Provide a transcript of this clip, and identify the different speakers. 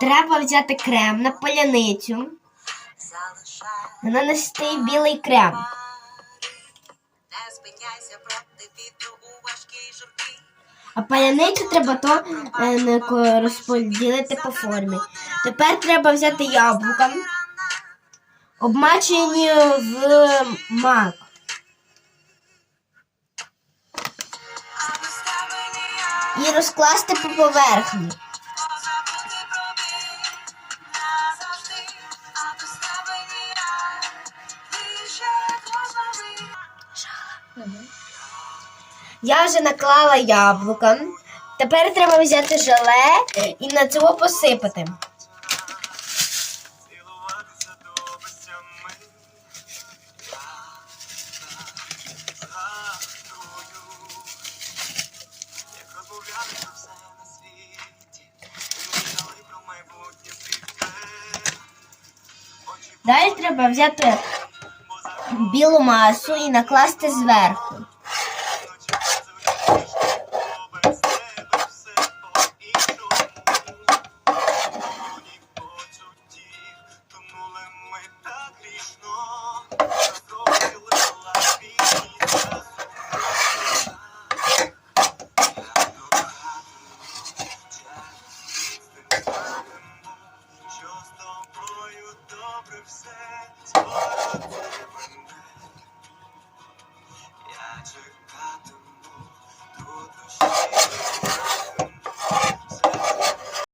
Speaker 1: Треба взяти крем на паляницю, нанести білий крем. А паляницю треба то е, розподілити по формі. Тепер треба взяти яблука, обмачені в мак. І розкласти по поверхні. Я вже наклала яблука. Тепер треба взяти желе і на цього посипати. Далі треба взяти білу масу і накласти зверху.
Speaker 2: все